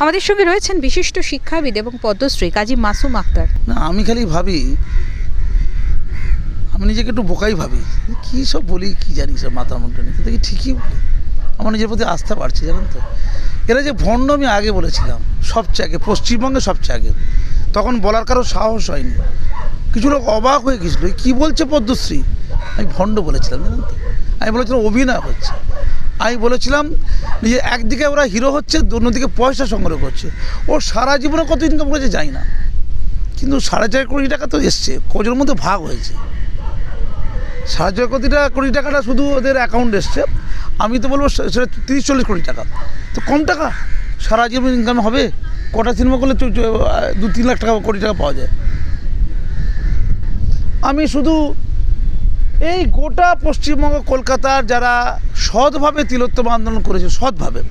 আমাদের সঙ্গে রয়েছেন বিশিষ্ট শিক্ষাবিদ এবং পদ্মশ্রী কাজী মাসুম আক্তার। না, আমি খালি ভাবি, আমি নিজেকে একটু বোকাই ভাবি, কী সব বলি, কী জানি সব মাথার মধ্যে নিয়ে দেখি ঠিকই বলি আমার নিজের প্রতি আস্থা বাড়ছে, জানেন তো? এরা যে ভণ্ড, আমি আগে বলেছিলাম, সবচেয়ে আগে, পশ্চিমবঙ্গে সবচেয়ে আগে। তখন বলার কারও সাহস হয়নি। কিছু লোক অবাক হয়ে গেছিল কী বলছে পদ্মশ্রী? আমি ভণ্ড বলেছিলাম, জানেন তো? আমি বলেছিলাম অভিনয় হচ্ছে। আমি বলেছিলাম যে একদিকে ওরা হিরো হচ্ছে, অন্যদিকে পয়সা সংগ্রহ করছে। ও সারা জীবনে কত ইনকাম করেছে জানি না। কিন্তু সাড়ে চার কোটি টাকা তো এসছে, কজনের মধ্যে ভাগ হয়েছে। সাড়ে চার কোটি টাকা কোটি টাকাটা শুধু ওদের অ্যাকাউন্ট এসছে। আমি তো বলব সেটা তিরিশ চল্লিশ কোটি টাকা। তো কম টাকা? সারা জীবন ইনকাম হবে? কটা সিনেমা করলে দু তিন লাখ টাকা কোটি টাকা পাওয়া যায়? আমি শুধু এই গোটা পশ্চিমবঙ্গ, কলকাতার যারা সৎভাবে তিলোত্তম আন্দোলন করেছে, সৎভাবে।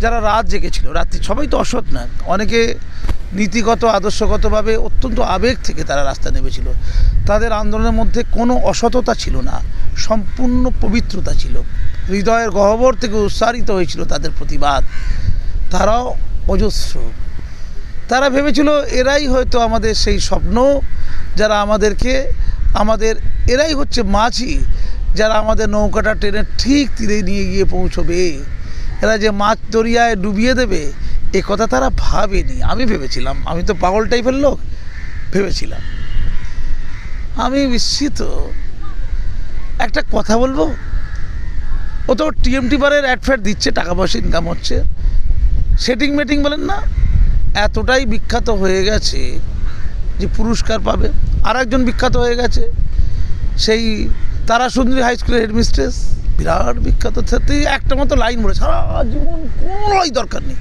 যারা রাত জেগেছিল, রাত্রি সবাই তো অসৎ না। অনেকে নীতিগত, আদর্শগতভাবে অত্যন্ত আবেগ থেকে তারা রাস্তা নেমেছিল। তাদের আন্দোলনের মধ্যে কোনো অসততা ছিল না, সম্পূর্ণ পবিত্রতা ছিল। হৃদয়ের গহ্বর থেকে উচ্চারিত হয়েছিল তাদের প্রতিবাদ। তারাও অজস্র। তারা ভেবেছিল, এরাই হয়তো আমাদের সেই স্বপ্ন, যারা আমাদেরকে, আমাদের, এরাই হচ্ছে মাঝি যারা আমাদের নৌকাটা ট্রেনের ঠিক তীরে নিয়ে গিয়ে পৌঁছবে, এরা যে মাছ দরিয়ায় ডুবিয়ে দেবে, এ কথা তারা ভাবেনি। আমি ভেবেছিলাম, আমি তো পাগল টাইপের লোক, ভেবেছিলাম। আমি বিস্মিত। একটা কথা বলব? ও তো টিএমটি বারের অ্যাডফ্যাট দিচ্ছে, টাকা পয়সা ইনকাম হচ্ছে। সেটিং মেটিং বলেন না, এতটাই বিখ্যাত হয়ে গেছে যে পুরস্কার পাবে। আর একজন বিখ্যাত হয়ে গেছে, সেই তারা সুন্দরী হাই স্কুলের হেডমিস্ট্রেস বিরাট বিখ্যাত তুই একটা মতো লাইন বলে সারা জীবন কোনোই দরকার নেই।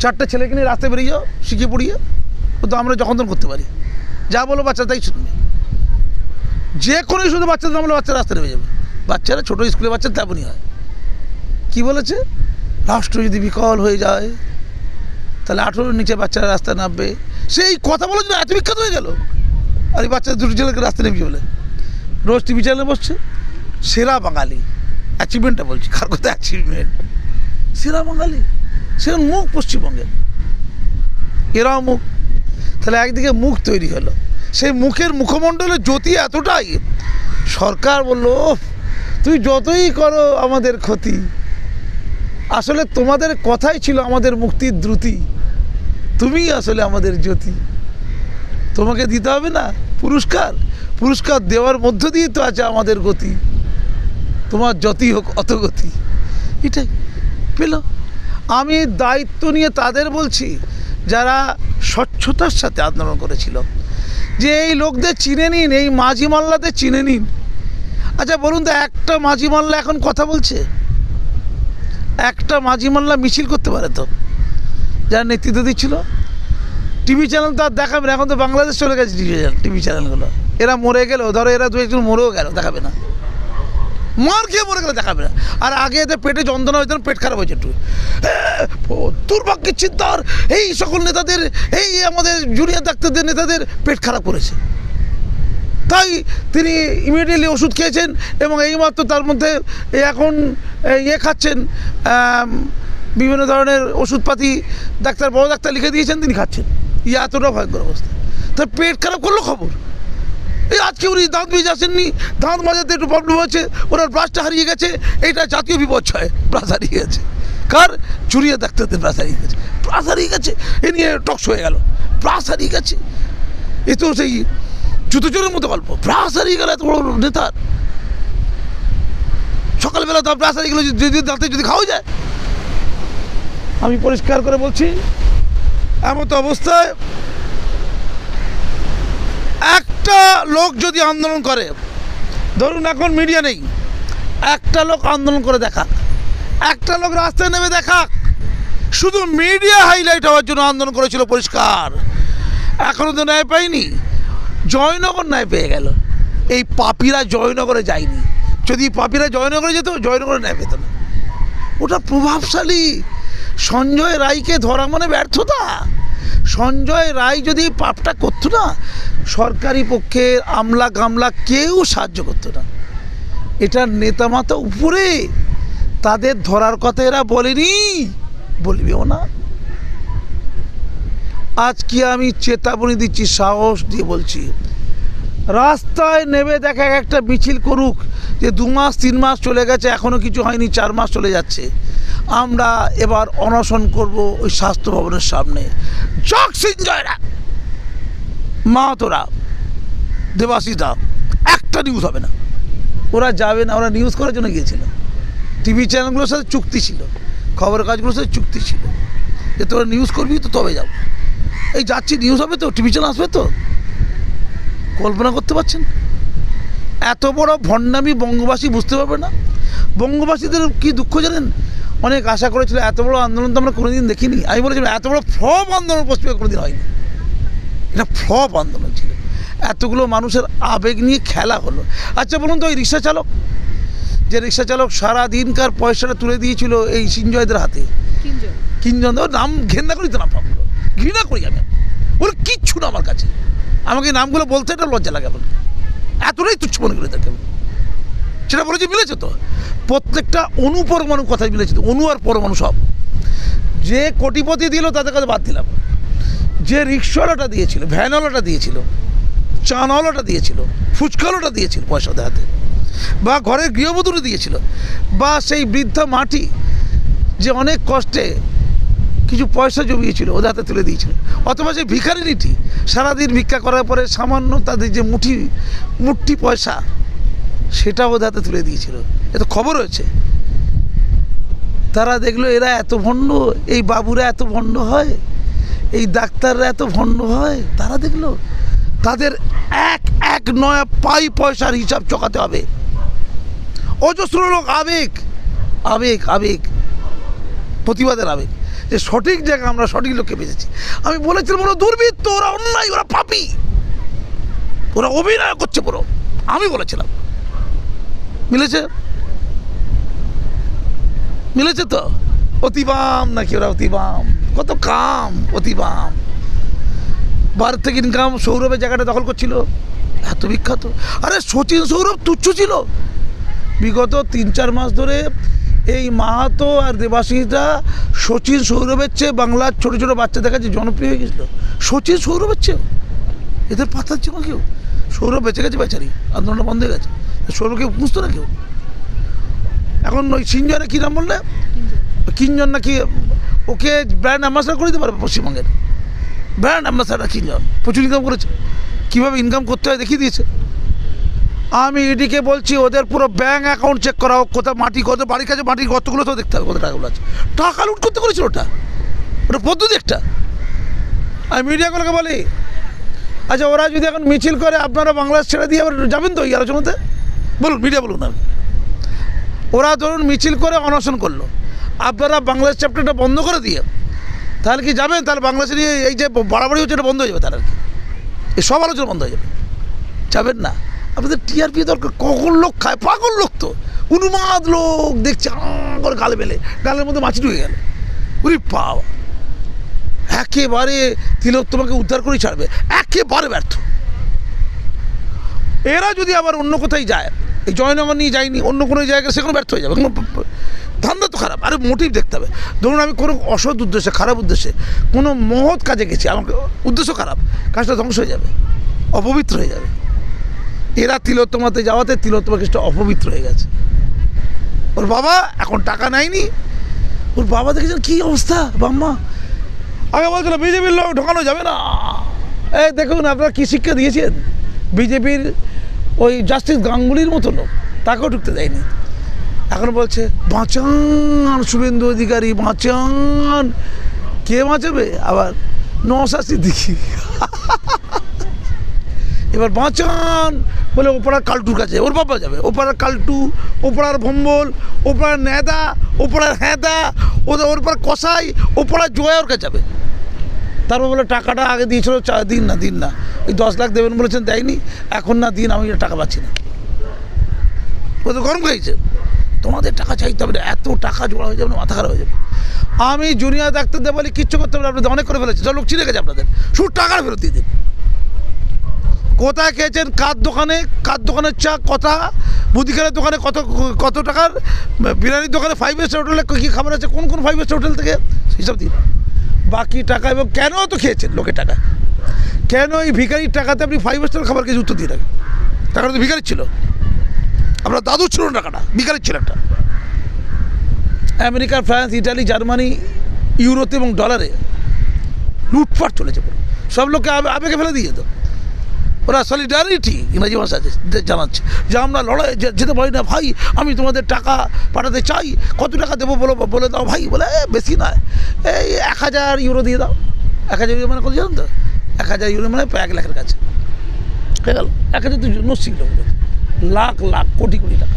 চারটে ছেলেকে নিয়ে রাস্তায় বেরিয়ে যাও, শিখে পড়িয়ে ও তো আমরা যখন তখন করতে পারি। যা বলো বাচ্চা, তাই শুনবে। যে কোনো শুধু বাচ্চাদের বলে বাচ্চা রাস্তায় নেমে যাবে। বাচ্চারা ছোটো স্কুলের বাচ্চা তেমনই হয়। কি বলেছে? রাষ্ট্র যদি বিকল হয়ে যায়, তাহলে আঠেরোর নিচে বাচ্চারা রাস্তায় নামবে। সেই কথা বলার জন্য এত বিখ্যাত হয়ে গেল, আর এই বাচ্চা দুটো ছেলেকে রাস্তায় নেমে বলে রোজ টিভি চ্যানেলে বসছে। সেরা বাঙালি। অ্যাচিভমেন্টটা বলছি কার কথা অ্যাচিভমেন্ট সেরা বাঙালি। সেরা মুখ পশ্চিমবঙ্গের এরাও মুখ। তাহলে একদিকে মুখ তৈরি হলো। সেই মুখের মুখমণ্ডলের জ্যোতি এতটাই। সরকার বলল "ওফ, তুই যতই করো আমাদের ক্ষতি। আসলে তোমাদের কথাই ছিল আমাদের মুক্তির দ্রুতি। তুমিই আসলে আমাদের জ্যোতি। তোমাকে দিতে হবে না? পুরস্কার। পুরস্কার দেওয়ার মধ্য দিয়ে তো আছে আমাদের গতি। তোমার যতই হোক অত গতি। এটাই। পেল? আমি দায়িত্ব নিয়ে তাদের বলছি, যারা স্বচ্ছতার সাথে আন্দোলন করেছিল, যে এই লোকদের চিনে নিন, এই মাঝি মাল্লাদের চিনে নিন। আচ্ছা বলুন তো, একটা মাঝি মাল্লা এখন কথা বলছে? একটা মাঝি মাল্লা মিছিল করতে পারে তো? যারা নেতৃত্ব দিচ্ছিল? টিভি চ্যানেল তো আর দেখাবে না, এখন তো বাংলাদেশ চলে গেছে টিভি চ্যানেল, টিভি চ্যানেলগুলো। এরা মরে গেল, ধরো এরা দু একজন মরেও গেল, দেখাবে না। মার খেয়ে মরে গেলে দেখাবে না। আর আগে এদের পেটে যন্ত্রণা হয়েছে পেট খারাপ হয়েছে একটু। দুর্ভাগ্যের চিন্তার, এই সকল নেতাদের, এই আমাদের জুনিয়র ডাক্তারদের নেতাদের পেট খারাপ করেছে। তাই তিনি ইমিডিয়েটলি ওষুধ খেয়েছেন এবং এইমাত্র তার মধ্যে এখন ইয়ে খাচ্ছেন বিভিন্ন ধরনের ওষুধপাতি, ডাক্তার, বড় ডাক্তার লিখে দিয়েছেন, তিনি খাচ্ছেন। এতটা ভয়ঙ্কর অবস্থা। তার পেট খারাপ করল খবর? এই আজকে উনি দাঁত বেজে আসেননি, দাঁত মাজাতে একটু প্রবলেম হচ্ছে ওনার ব্রাশটা হারিয়ে গেছে এইটা জাতীয় বিপদ বিপর্যয় ব্রাশ হারিয়ে গেছে। কার? চুরিয়া ডাক্তারদের ব্রাশ হারিয়ে গেছে। ব্রাশ হারিয়ে গেছে, এ নিয়ে টক্স হয়ে গেল। ব্রাশ হারিয়ে গেছে। এ তো সেই জুতো চোরের মতো গল্প। ব্রাশ হারিয়ে গেল এত বড় নেতার। সকালবেলা তার ব্রাশ হারিয়ে গেলো, যদি দাঁতে যদি খাওয়া যায়। আমি পরিষ্কার করে বলছি এমত অবস্থায় একটা লোক যদি আন্দোলন করে, ধরুন এখন মিডিয়া নেই, একটা লোক আন্দোলন করে দেখাক, একটা লোক রাস্তায় নেমে দেখাক, শুধু মিডিয়া হাইলাইট হওয়ার জন্য আন্দোলন করেছিল পরিষ্কার। এখনও তো ন্যায় পাইনি জয়নগর ন্যায় পেয়ে গেল। এই পাপিরা জয়নগরে যায়নি। যদি পাপিরা জয়নগরে যেত, জয়নগরে ন্যায় পেত না। ওটা প্রভাবশালী সঞ্জয় রায়কে ধরা মানে ব্যর্থতা। সঞ্জয় রায় যদি পাপটা করতো না, সরকারি পক্ষের আমলা গামলা কেউ সাহায্য করতো না। এটার নেতা উপরে তাদের ধরার কথা এরা বলেনি, বলবেও না। আজকে আমি চেতাবনী দিচ্ছি, সাহস দিয়ে বলছি। রাস্তায় নেবে দেখা একটা মিছিল করুক, যে দু মাস, তিন মাস চলে গেছে এখনও কিছু হয়নি, চার মাস চলে যাচ্ছে। আমরা এবার অনশন করব ওই স্বাস্থ্য ভবনের সামনে। জগ সিঞ্জয়রা মাহাতোরা দেবাশিসরা একটা নিউজ হবে না। ওরা যাবে না, ওরা নিউজ করার জন্য গিয়েছিল। টিভি চ্যানেলগুলোর সাথে চুক্তি ছিল, খবরের কাজগুলোর সাথে চুক্তি ছিল। যে তোরা নিউজ করবি তো তবে যাও এই যাচ্ছি নিউজ হবে তো টিভি চ্যানেল আসবে তো। কল্পনা করতে পারছেন? এত বড় ভণ্ডামি বঙ্গবাসী বুঝতে পারবে না? বঙ্গবাসীদের কি দুঃখ জানেন? অনেক আশা করেছিল এত বড় আন্দোলন তো আমরা কোনোদিন দেখিনি। আমি বলেছিলাম এত বড় ফ্লপ আন্দোলন পশ্চিমবঙ্গে কোনোদিন হয়নি। এটা ফ্লপ আন্দোলন ছিল। এতগুলো মানুষের আবেগ নিয়ে খেলা হলো। আচ্ছা বলুন তো ওই রিক্সা চালক যে রিক্সা চালক সারা দিনকার পয়সাটা তুলে দিয়েছিল এই সিঞ্জয়দের হাতে কিঞ্জন? ওর নাম ঘেন্না করি তো না ফামগুলো ঘৃণা করি আমি। ওর কিচ্ছু না আমার কাছে। আমাকে নামগুলো বলতে একটা লজ্জা লাগে আমার এতটাই তুচ্ছ মনে করি তাকে। সেটা বলেছি মিলেছে তো। প্রত্যেকটা অনু পরমাণু কথাই মিলেছে তো, অনু আর পরমাণু সব। যে কোটিপতি দিল, তাদের কাছে বাদ দিলাম। যে রিক্সাওয়ালাটা দিয়েছিল, ভ্যানওয়ালাটা দিয়েছিল, চানওয়ালাটা দিয়েছিল, ফুচকাওয়ালাটা দিয়েছিল পয়সা ওদের হাতে, বা ঘরের গৃহবধূরে দিয়েছিল, বা সেই বৃদ্ধা মাটি যে অনেক কষ্টে কিছু পয়সা জমিয়েছিল, ওদের হাতে তুলে দিয়েছিল। অথবা সেই ভিখারিনীটি সারাদিন ভিক্ষা করার পরে সামান্য তাদের যে মুঠি মুঠি পয়সা সেটা ওদের হাতে তুলে দিয়েছিল। এ তো খবর হয়েছে তারা দেখল, এরা এত ভণ্ড, এই বাবুরা এত ভণ্ড হয়, এই ডাক্তাররা এত ভণ্ড হয়, তারা দেখল, তাদের এক এক নয়া পাই পয়সার হিসাব চকাতে হবে। অজস্র লোক, আবেগ আবেগ আবেগ, প্রতিবাদের আবেগ। যে সঠিক জায়গা আমরা সঠিক লোককে বেঁচেছি। আমি বলেছিলাম, ওরা দুর্বৃত্ত, ওরা অন্যায়, ওরা পাপি। ওরা অভিনয় করছে পুরো। আমি বলেছিলাম। মিলেছে? মিলেছে তো? অতিবাম নাকি ওরা অতিবাম? কত কাম, অতিবাম। ভারত থেকে ইনকাম সৌরভের জায়গাটা দখল করছিল। এত বিখ্যাত। আরে সচিন সৌরভ তুচ্ছ ছিল। বিগত তিন চার মাস ধরে এই মাহাতো আর দেবাশিসরা সচিন সৌরভের চেয়ে বাংলার ছোটো ছোটো বাচ্চাদের কাছে জনপ্রিয় হয়ে গেছিল। সচিন সৌরভের চেয়েও? এদের পাতাচ্ছে না কেউ? সৌরভ বেঁচে গেছে বেচারি। আন্দোলনটা বন্ধ হয়ে গেছে। সৌরভকে বুঝতো না কেউ? এখন ওই সিনজনে কী নাম বললে? কিনজন নাকি ওকে ব্র্যান্ড অ্যাম্বাসাডার করে দিতে পারবে পশ্চিমবঙ্গের। ব্র্যান্ড অ্যাম্বাসাডার কিনজন প্রচুর ইনকাম করেছে। কীভাবে ইনকাম করতে হয় দেখিয়ে দিয়েছে। আমি ইডিকে বলছি, ওদের পুরো ব্যাঙ্ক অ্যাকাউন্ট চেক করা হোক কোথাও মাটি, কত বাড়ির কাছে মাটির কতগুলো তো দেখতে হবে কত টাকাগুলো আছে। টাকা লুট করতে করেছিল ওটা। ওটা পদ্ধতি একটা। আমি মিডিয়াগুলোকে বলি আচ্ছা ওরা যদি এখন মিছিল করে আপনারা বাংলাদেশ ছেড়ে দিয়ে আবার যাবেন তো এই আলোচনাতে? বলুন মিডিয়া বলুন আপনি ওরা ধরুন মিছিল করে অনশন করল। আপনারা বাংলাদেশ চ্যাপ্টারটা বন্ধ করে দিয়ে, তাহলে কি যাবেন? তাহলে বাংলাদেশে নিয়ে এই যে বাড়াবাড়ি হচ্ছে, এটা বন্ধ হয়ে যাবে তাহলে আর কি। এই সব আলোচনা বন্ধ হয়ে যাবে। যাবেন না। আপনাদের টিআরপি দরকার। কখন লোক খায়? পাগল লোক তো। উন্মাদ লোক দেখছে করে গালে বেলে গালের মধ্যে মাছি ঢুকে গেল। উরি পাওয়া একেবারে তিলক তোমাকে উদ্ধার করেই ছাড়বে। একেবারে ব্যর্থ। এরা যদি আবার অন্য কোথায় যায় এই জয়নগর নিয়ে যাইনি, অন্য কোনো জায়গায় সেখানে ব্যর্থ হয়ে যাবে। কোনো ধান্দা তো খারাপ, আরে মোটিভ দেখতে হবে। ধরুন আমি কোনো অসৎ উদ্দেশ্যে, খারাপ উদ্দেশ্যে, কোনো মহৎ কাজে গেছি আমাকে উদ্দেশ্য খারাপ, কাজটা ধ্বংস হয়ে যাবে, অপবিত্র হয়ে যাবে। এরা তিলোত্তমাতে যাওয়াতে তিলোত্তমা কৃষ্ণ অপবিত্র হয়ে গেছে। ওর বাবা এখন টাকা নেয়নি, ওর বাবা দেখেছেন কী অবস্থা, বাম্মা। আগে বলছিল, বিজেপির লোক ঢোকানো যাবে না। এই দেখুন, আপনারা কী শিক্ষা দিয়েছেন? বিজেপির ওই জাস্টিস গাঙ্গুলির মতো লোক, তাকেও ঢুকতে দেয়নি। এখন বলছে, বাঁচান শুভেন্দু অধিকারী, বাঁচান। কে বাঁচাবে? আবার নশা সিদ্দিকি। এবার বাঁচান বলে ওপাড়ার কালটুর কাছে, ওর বাবা যাবে। ওপাড়ার কালটু ওপাড়ার ভম্বল ওপাড়ার নেদা ওপাড়ার হ্যাদা ওদের ওর পাড়ার কষাই ওপাড়ার জয়া ওর কাছে যাবে। তারপর বলে, টাকাটা আগে দিয়েছিল দিন না দিন না। ওই দশ লাখ দেবেন বলেছেন, দেয়নি। এখন না দিন, আমি টাকা পাচ্ছি না। ও তো গরম খাইছে? তোমাদের টাকা চাইতে হবে এত টাকা জোড়া হয়ে যাবে না, মাথা খারাপ হয়ে যাবে। আমি জুনিয়র ডাক্তারদের বলি কিচ্ছু করতে হবে আপনাদের অনেক করে ফেলেছে। সব লোক চিনে গেছে আপনাদের। শুধু টাকার ফেরত দিয়ে দিন। কোথায় খেয়েছেন? কার দোকানে? কার দোকানের চা কথা মুদিখানের দোকানে কত কত টাকার? বিরিয়ানির দোকানে ফাইভ স্টার হোটেলে কী খাবার আছে? কোন কোন ফাইভ স্টার হোটেল থেকে? হিসাব দিন। বাকি টাকা এবং কেন তো খেয়েছেন লোকের টাকা? কেন এই ভিখারির টাকাতে আপনি ফাইভ স্টার খাবার কিছু উত্তর দিয়ে রাখেন? টাকাটা তো ভিখারির ছিল। আপনার দাদু ছিল টাকাটা, ভিখারির ছিল একটা। আমেরিকা, ফ্রান্স, ইটালি, জার্মানি ইউরোতে এবং ডলারে লুটপাট চলেছে সব লোককে আবেগে ফেলে দিয়ে যেত। ওরা সলিডারিটি ইংরাজি ভাষা জানাচ্ছে যে আমরা লড়াই যেতে পারি না, ভাই, আমি তোমাদের টাকা পাঠাতে চাই। কত টাকা দেবো বলো, বলে দাও ভাই, বলে বেশি নয়। এই এক হাজার ইউরো দিয়ে দাও। এক হাজার ইউরো মানে কত জানেন তো? এক হাজার ইউরো মানে প্রায় এক লাখের কাছে। হয়ে গেল। এক হাজার তো নসি লাখ লাখ, কোটি কোটি টাকা।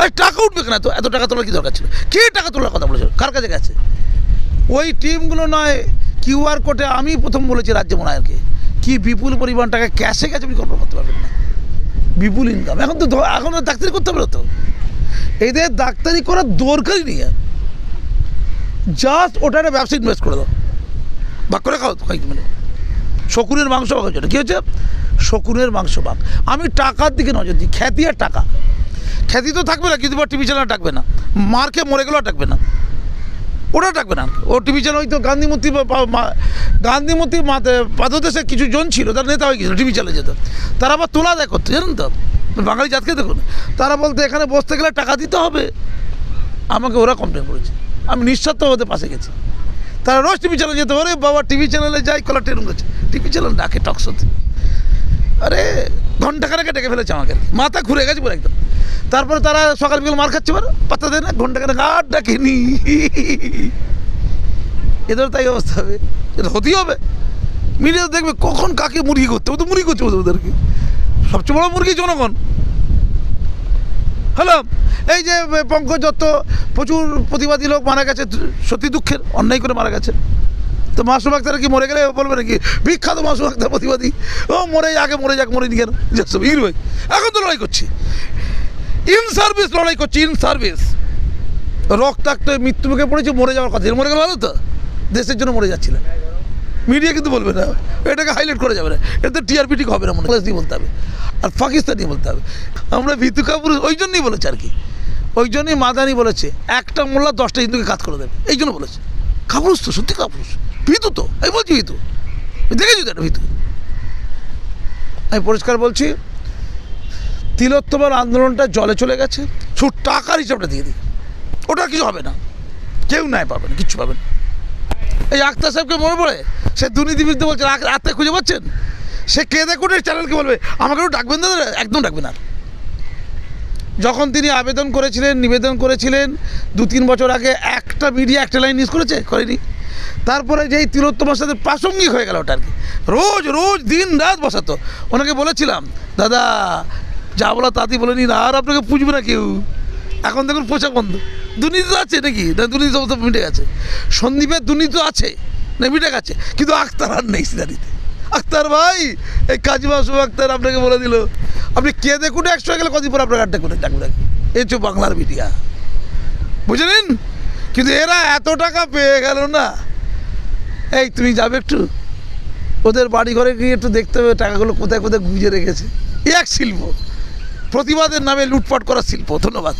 আরে টাকা উঠবে কেন? তো এত টাকা তোলার কি দরকার ছিল? কে টাকা তোলার কথা বলেছিল? কার কাছে গেছে? ওই টিমগুলো নয় কিউআর কোডে আমি প্রথম বলেছি রাজ্য মনায়নকে কি বিপুল পরিমাণ টাকা ক্যাশে গেছে আপনি কল্পনা করতে পারবেন না। বিপুল ইনকাম এখন তো এখন ডাক্তারি করতে হবে তো। এদের ডাক্তারি করার দরকারই নেই জাস্ট ওটা একটা ব্যবসা ইনভেস্ট করে দাও। ভাগ করে খাও কয়েক মিনিট। শকুনের মাংস ভাগ হচ্ছে কী হচ্ছে শকুনের মাংস ভাগ আমি টাকার দিকে নজর দিই, খ্যাতি আর টাকা। খ্যাতি তো থাকবে না, কিন্তু টিভি চ্যানেল ডাকবে না। মারকে মরে গেলেও ডাকবে না। ওটা ডাকবে না। ও টিভি চ্যানেল, ওই তো গান্ধী মূর্তি বা- বা- মা- গান্ধী মূর্তি মাতে পাদদেশে কিছু জন ছিল, তার নেতা হয়ে গেছিল টিভি চ্যানেলে যেত। তারা আবার তোলা দেয় করতে, জানেন তো? বাঙালি জাতকে দেখুন। তারা বলতে, এখানে বসতে গেলে টাকা দিতে হবে। আমাকে ওরা কমপ্লেন করেছে। আমি নিঃস্বার্থ ওদের পাশে গেছি। তারা রোজ টিভি চ্যানেলে যেতে ওরে বাবা টিভি চ্যানেলে যাই, কলা ট্রেন করছে টিভি চ্যানেল ডাকে টকশোতে আরে ঘণ্টা খানেকে ডেকে ফেলেছে আমাকে। মাথা ঘুরে গেছে পুরো একদম। তারপরে তারা সকাল বিকাল মার খাচ্ছে পারে পাত্তা দেয় না ঘণ্টা খানেক আর ডাকেনি। এদের তাই অবস্থা হবে। এটা হতেই হবে। মিডিয়া দেখবে কখন কাকে মুরগি করতে ও তো মুরগি করছে ওদের- ওদেরকে। সবচেয়ে বড় মুরগি জনগণ। হ্যালো? এই যে পঙ্কজ দত্ত, প্রচুর প্রতিবাদী লোক মারা গেছে সত্যি দুঃখের, অন্যায় করে মারা গেছে। তো মাসুম আক্তার কি মরে গেলে বলবে নাকি? বিখ্যাত মাসুম আক্তার প্রতিবাদী। ও মরে আগে মরে যাক, মরে কেন সব হিরো এখন তো লড়াই করছি। ইন সার্ভিস লড়াই করছি, ইন সার্ভিস। রক্তাক্ত মৃত্যুমুখে পড়েছে, মরে যাওয়ার কথা। মরে গেল ভালো তো? দেশের জন্য মরে যাচ্ছিলেন। মিডিয়া কিন্তু বলবে না। এটাকে হাইলাইট করা যাবে না। এতে টিআরপি ঠিক হবে না মনে হয়। বলতে হবে। আর পাকিস্তানি বলতে হবে। আমরা ভিতু কাপুর ওই জন্যই বলেছে আর কি। ওই জন্যই মাদানি বলেছে, একটা মোল্লা দশটা হিন্দুকে কাজ করে দেবে। এই জন্য বলেছে। কাপুরুষ তো, সত্যি কাপুরুষ। ভিতু তো, আমি বলছি ভিতু। দেখেছি তো এটা ভিতু। আমি পরিষ্কার বলছি, তিলোত্তমার আন্দোলনটা জলে চলে গেছে। শুধু টাকার হিসাবটা দিয়ে দিই। ওটা কিছু হবে না। কেউ নাই পাবে না, কিচ্ছু পাবে না। এই আক্তার সাহেবকে মনে পড়ে? সে দুর্নীতি বিরুদ্ধে বলছে আত্মা খুঁজে পাচ্ছেন? সে কেঁদে কোটে চ্যানেলকে বলবে? আমাকে একটু ডাকবেন দাদা? একদম ডাকবেন না। যখন তিনি আবেদন করেছিলেন, নিবেদন করেছিলেন, দু তিন বছর আগে একটা মিডিয়া একটা লাইন ইউজ করেছে? করেনি। তারপরে যেই তিলোত্তমার সাথে প্রাসঙ্গিক হয়ে গেল ওটা আর কি। রোজ রোজ, দিন রাত বসাতো। ওনাকে বলেছিলাম, দাদা, যা বলা তাঁতি বলে নিন, আর আপনাকে পুজবে না কেউ। এখন দেখুন পোষা বন্ধ। দুর্নীতি তো আছে নাকি? না দুর্নীতি সমস্ত মিটে গেছে। সন্দীপের দুর্নীতি আছে, না মিটে গেছে? কিন্তু আক্তার আর নেই সিনারিতে। আক্তার ভাই, এই কাজী মাসুম আক্তার আপনাকে বলে দিল, আপনি কে দেখুন একশো গেলে কদিন পর আপনার আড্ডা করে ডাকবে এই হচ্ছে বাংলার মিডিয়া। বুঝলেন কিন্তু এরা এত টাকা পেয়ে গেল না। এই, তুমি যাবে একটু? ওদের বাড়ি ঘরে গিয়ে একটু দেখতে হবে টাকাগুলো কোথায় কোথায় গুঁজে রেখেছে। এক শিল্প। প্রতিবাদের নামে লুটপাট করার শিল্প। ধন্যবাদ।